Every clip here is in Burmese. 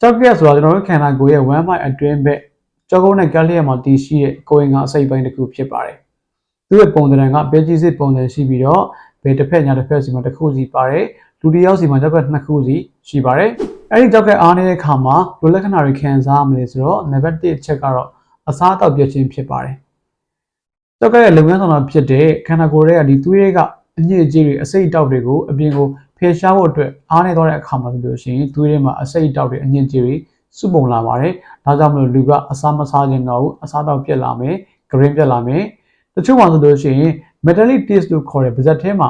ကြောက်ကက်ဆိုတာကျွန်တော်တို့ခန္ဓာကိုယ်ရဲ့1 mile အတွင်းဘက်ကြောကုန်းနဲ့ကက်လျက်မှာတည်ရှိတဲ့ကိုယ်ရင်ကအစိပ်ပိုင်းတစ်ခုဖြစ်ပါတယ်။သူ့ရဲ့ပုံသဏ္ဍာန်ကပဲကြီးစစ်ပုံစံရှိပြီးတော့ဘယ်တစ်ဖက်ညာတစ်ဖက်စီမှာတစ်ခုစီပါတယ်။လူတစ်ယောက်စီမှာကြောက်ကက်နှစ်ခုစီရှိပါတယ်။အဲဒီကြောက်ကက်အားနေတဲ့အခါမှာလူလက္ခဏာတွေခံစားရမလဲဆိုတော့နံပါတ်1ချက်ကတော့အစားအသောက်ပြည့်ခြင်းဖြစ်ပါတယ်။ကြောက်ကက်ရဲ့လုပ်ငန်းဆောင်တာဖြစ်တဲ့ခန္ဓာကိုယ်ရဲ့ဒီသွေးတွေကအညစ်အကြေးတွေအစိပ်အတောက်တွေကိုအပြင်ကို ဖယ်ရှားဖို့အတွက်အားနေတော့တဲ့အခါမှာဆိုလို့ရှိရင်သွေးထဲမှာအစိပ်အတောက်တွေအညစ်အကြေးတွေစုပုံလာပါတယ်။ဒါကြောင့်မလို့လူကအစားမစားခြင်းတော့ဘူးအစားတော့ပြက်လာမယ်၊ဂရင်းပြက်လာမယ်။တချို့မှာဆိုလို့ရှိရင် metallic taste လို့ခေါ်တဲ့ပါးစပ်ထဲမှာ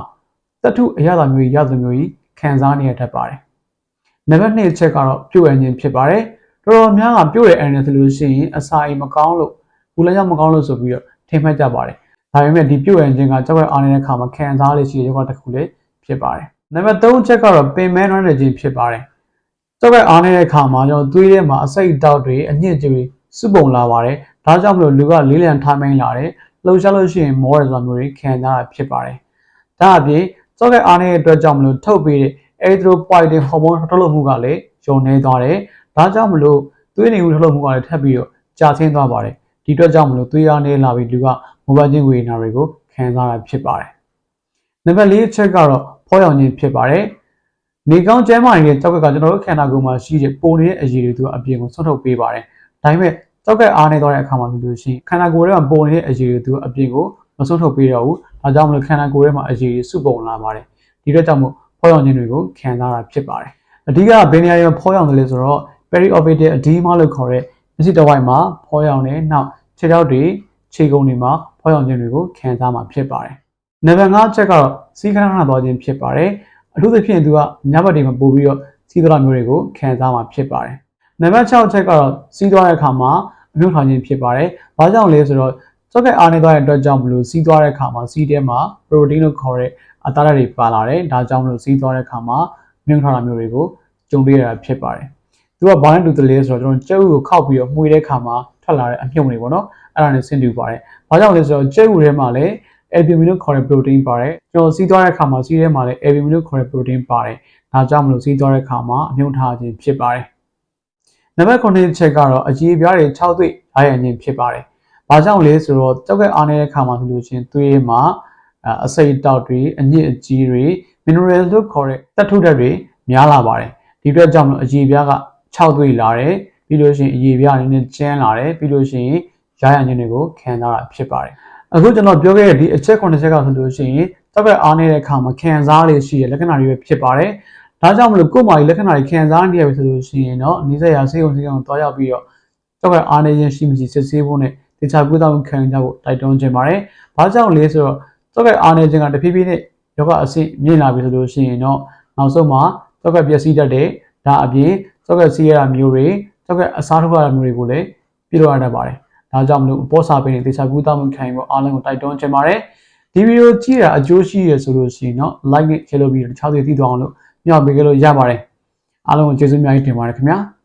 တထုအရသာမျိုးကြီးရသမျိုးကြီးခံစားနေရတတ်ပါတယ်။နံပါတ်2ချက်ကတော့ပြုတ်အခြင်းဖြစ်ပါတယ်။တော်တော်များကပြုတ်တဲ့အန်နဲ့ဆိုလို့ရှိရင်အစာအိမ်မကောင်းလို့ဘူးလည်းကြောင့်မကောင်းလို့ဆိုပြီးတော့ထင်မှတ်ကြပါတယ်။ဒါပေမဲ့ဒီပြုတ်အခြင်းကကြောက်ရွံ့အားနေတဲ့အခါမှာခံစားရရှိတဲ့ယောဂတစ်ခုလေးဖြစ်ပါတယ်။ နံပါတ်3ချက်ကတော့ပင်မဲနှွမ်းနေခြင်းဖြစ်ပါတယ်။ကြောက်ကအားနေတဲ့အခါမှာကျွန်တော်သွေးထဲမှာအစိတ်တောက်တွေအညစ်အကြေးတွေစုပုံလာပါတယ်။ဒါကြောင့်မလို့လူကလေးလံထားမင်းလာတယ်။လှုပ်ရှားလို့ရှိရင်မောရဆိုတာမျိုးတွေခံစားရဖြစ်ပါတယ်။ဒါအပြင်ကြောက်ကအားနေတဲ့အတွက်ကြောင့်မလို့ထုတ်ပေးတဲ့ erythropoietin hormone ထုတ်လုပ်မှုကလည်းယုံနေသွားတယ်။ဒါကြောင့်မလို့သွေးနေမှုထုတ်လုပ်မှုကလည်းထပ်ပြီးတော့ကျဆင်းသွားပါတယ်။ဒီအတွက်ကြောင့်မလို့သွေးအားနေလာပြီးလူကမောဘချင်းဝေဒနာတွေကိုခံစားရဖြစ်ပါတယ်။နံပါတ်၄ချက်ကတော့ ဖောရောင်ခြင်းဖြစ်ပါတယ်။နေကောင်းကျန်းမာနေတဲ့ကြောက်ကကကျွန်တော်တို့ခန္ဓာကိုယ်မှာရှိတဲ့ပုံနေတဲ့အရည်တွေသူကအပြင်ကိုဆွတ်ထုတ်ပေးပါတယ်။ဒါပေမဲ့ကြောက်ကအားနေသွားတဲ့အခါမှာဆိုလို့ရှိရင်ခန္ဓာကိုယ်ထဲမှာပုံနေတဲ့အရည်တွေသူအပြင်ကိုမဆွတ်ထုတ်ပေးတော့ဘူး။ဒါကြောင့်မလို့ခန္ဓာကိုယ်ထဲမှာအရည်တွေစုပုံလာပါတယ်။ဒီအတွက်ကြောင့်မို့ဖောရောင်ခြင်းတွေကိုခံစားတာဖြစ်ပါတယ်။အဓိကဘယ်နေရာတွေမှာဖောရောင်တယ်လဲဆိုတော့ periorbital edema လို့ခေါ်တဲ့မျက်စိတစ်ဝိုက်မှာဖောရောင်တယ်။နောက်ခြေထောက်တွေခြေကုံတွေမှာဖောရောင်ခြင်းတွေကိုခံစားမှာဖြစ်ပါတယ်။ နံပါတ်5ချက်ကတော့စီးခဏခဏသွားခြင်းဖြစ်ပါတယ်။အထူးသဖြင့်သူကညဘက်တွေမှာပို့ပြီးတော့စီးသွားမျိုးတွေကိုခံစားမှာဖြစ်ပါတယ်။နံပါတ်6ချက်ကတော့စီးသွားတဲ့အခါမှာအမြုပ်ထားခြင်းဖြစ်ပါတယ်။ဘာကြောင့်လဲဆိုတော့စောက်ကအားနေသွားတဲ့အတွက်ကြောင့်မလို့စီးသွားတဲ့အခါမှာစီးထဲမှာ protein လို့ခေါ်တဲ့အသားဓာတ်တွေပါလာတယ်။ဒါကြောင့်မလို့စီးသွားတဲ့အခါမှာမြုပ်ထားတာမျိုးတွေကိုကြုံတွေ့ရတာဖြစ်ပါတယ်။သူကဘာနဲ့တူတယ်လဲဆိုတော့ကျွန်တော်ကြက်ဥကိုခောက်ပြီးတော့မှုတဲ့အခါမှာထွက်လာတဲ့အမြုပ်တွေပေါ့နော်။အဲ့ဒါနဲ့ဆင်တူပါတယ်။ဘာကြောင့်လဲဆိုတော့ကြက်ဥထဲမှာလည်း albumin လို့ခေါ်တဲ့ protein ပါတယ်။ကျွန်တော်စီးသွားတဲ့အခါမှာစီးထဲမှာလည်း albumin လို့ခေါ်တဲ့ protein ပါတယ်။ဒါကြောင့်မလို့စီးသွားတဲ့အခါမှာအမြုပ်ထားခြင်းဖြစ်ပါတယ်။နံပါတ်9ချက်ကတော့အကြီးပြားတွေ6သွေ့ရရခြင်းဖြစ်ပါတယ်။ဘာကြောင့်လဲဆိုတော့ကြောက်ကအားနေတဲ့အခါမှာဆိုလို့ချင်းသွေးမှာအစိတ်တောက်တွေအညစ်အကြေးတွေ mineral လို့ခေါ်တဲ့သတ္ထုဓာတ်တွေများလာပါတယ်။ဒီအတွက်ကြောင့်မလို့အကြီးပြားက6သွေ့လာတယ်ပြီးလို့ရှိရင်အကြီးပြားအနေနဲ့ကျန်းလာတယ်ပြီးလို့ရှိရင်ရရခြင်းတွေကိုခံစားတာဖြစ်ပါတယ်။ အခုကျွန်တော်ပြောခဲ့တဲ့ဒီအချက်9ချက်ကဆိုလို့ရှိရင်တောက်ကအားနေတဲ့အခါမှာခံစားလေးရှိတဲ့လက္ခဏာတွေပဲဖြစ်ပါတယ်။ဒါကြောင့်မလို့ကိုယ်မာကြီးလက္ခဏာတွေခံစားနေရပြီဆိုလို့ရှိရင်တော့နေဆက်ရာဆေးုံဆေးုံတွားရောက်ပြီးတော့တောက်ကအားနေခြင်းရှိမရှိစစ်ဆေးဖို့နဲ့တခြားကုသမှုခံကြဖို့တိုက်တွန်းခြင်းပါတယ်။ဘာကြောင့်လဲဆိုတော့တောက်ကအားနေခြင်းကတဖြည်းဖြည်းနဲ့ယောဂအဆင့်မြင့်လာပြီဆိုလို့ရှိရင်တော့နောက်ဆုံးမှာတောက်ကပျက်စီးတတ်တဲ့ဒါအပြင်တောက်ကစီးရတာမျိုးတွေတောက်ကအစားထုတ်ရတာမျိုးတွေကိုလည်းပြုလုပ်ရတတ်ပါတယ်။ ဒါကြောင့်မလို့ပေါ်စာပင်တွေတခြားကုသမှုခံယူဖို့အားလုံးကိုတိုက်တွန်းခြင်းပါတယ်။ဒီဗီဒီယိုကြည့်တာအကျိုးရှိရဆိုလို့ရှိရင်တော့ like နဲ့ share လုပ်ပြီးတော့တခြားတွေသိသွားအောင်လို့ညှော်ပေးကြလို့ရပါတယ်။အားလုံးကိုကျေးဇူးအများကြီးတင်ပါတယ်ခင်ဗျာ။